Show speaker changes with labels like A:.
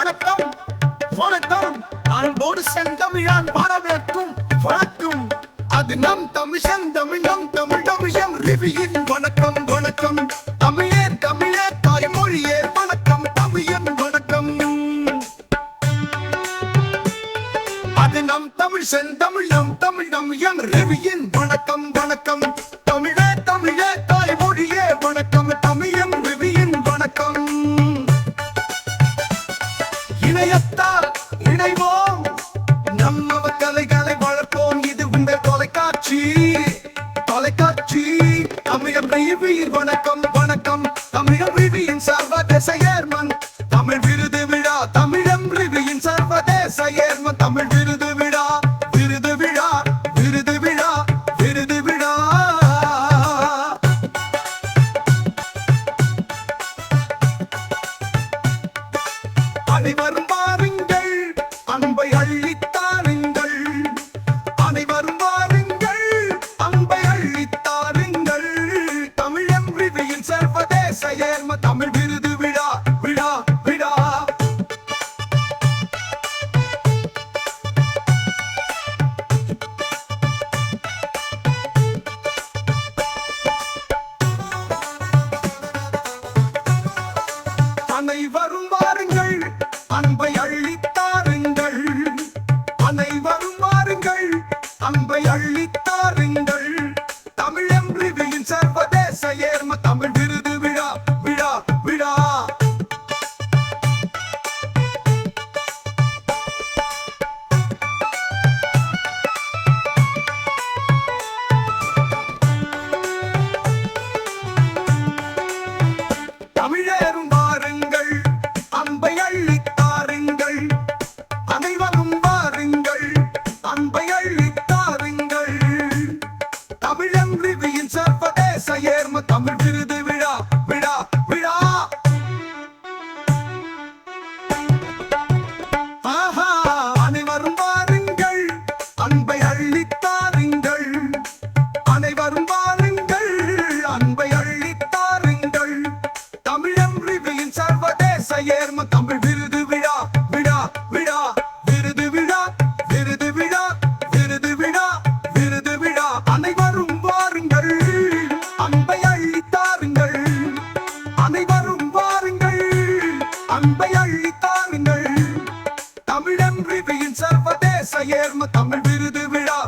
A: வணக்கம் வணக்கம். அன்போடு செந்தமிழான் வரவேற்கும் வணக்கம். அது நம் தமிழ் செந்தமிழ் நம் தமிழ் தமிழம் ரிவியின் வணக்கம் வணக்கம். தமிழே தமிழே தாய்மொழியே. வணக்கம் தமிழன் வணக்கம். அது நம் தமிழ் செந்தமிழ் தமிழ் தமிழம் ரிவியின் வணக்கம் வணக்கம். தமிழே வீர் வணக்கம் வணக்கம். தமிழம் ரவியின் சர்வதேச ஏர்மன் தமிழ் விருது விழா தமிழம் ரிவியின் சர்வதேச ஏர்மன் தமிழ் விருது விழா விருது விழா விருது விழா விருது விழா. அனைவரும் அன்பை அள்ளித்தாருங்கள் தமிழன் ரிவியின் தமிழ் விருது விழா விழா விழா. ஆஹா அனைவரும் வாருங்கள். அன்பை அள்ளித்தாருங்கள் அனைவரும் வாருங்கள். அன்பை அள்ளித்தாருங்கள் தமிழன் ரிவியின் சர்வதேச ஏர்ம தமிழ் அன்பை அள்ளித்தாருங்கள் தமிழன் சர்வதேச ஏர்ம தமிழ் விருது விழா.